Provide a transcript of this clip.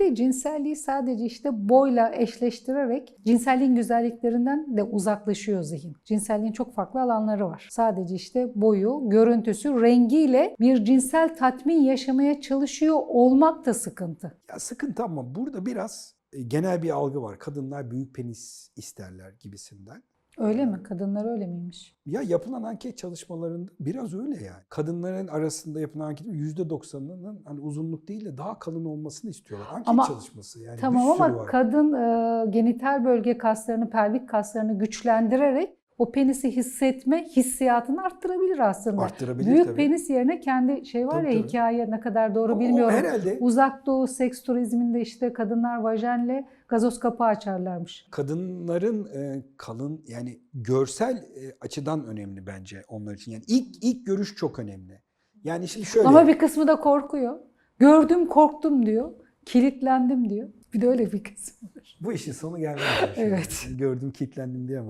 de cinselliği sadece işte boyla eşleştirerek cinselliğin güzelliklerinden de uzaklaşıyor zihin. Cinselliğin çok farklı alanları var. Sadece işte boyu, görüntüsü, rengiyle bir cinsel tatmin yaşamaya çalışıyor olmak da sıkıntı. Ya sıkıntı ama burada biraz e, genel bir algı var. Kadınlar büyük penis isterler gibisinden. Öyle mi? Kadınlar öyle miymiş? Ya yapılan anket çalışmalarında biraz öyle yani. Kadınların arasında yapılan anketin %90'ının hani uzunluk değil de daha kalın olmasını istiyorlar. Anket Ama- çalışması yani Tamam ama var. kadın e, genital bölge kaslarını, pelvik kaslarını güçlendirerek o penisi hissetme hissiyatını arttırabilir aslında. Arttırabilir Büyük tabii. penis yerine kendi şey var Tabii, ya tabii. hikaye ne kadar doğru Ama bilmiyorum. herhalde Uzak Doğu seks turizminde işte kadınlar vajenle gazoz kapağı açarlarmış. kadınların e, kalın yani görsel e, açıdan önemli bence onlar için. Yani ilk ilk görüş çok önemli. Yani şimdi şöyle Ama bir kısmı da korkuyor. Gördüm korktum diyor. Kilitlendim diyor. Bir de öyle bir kısmı var. bu işin sonu gelmez. Evet. Gördüm kilitlendim diye ama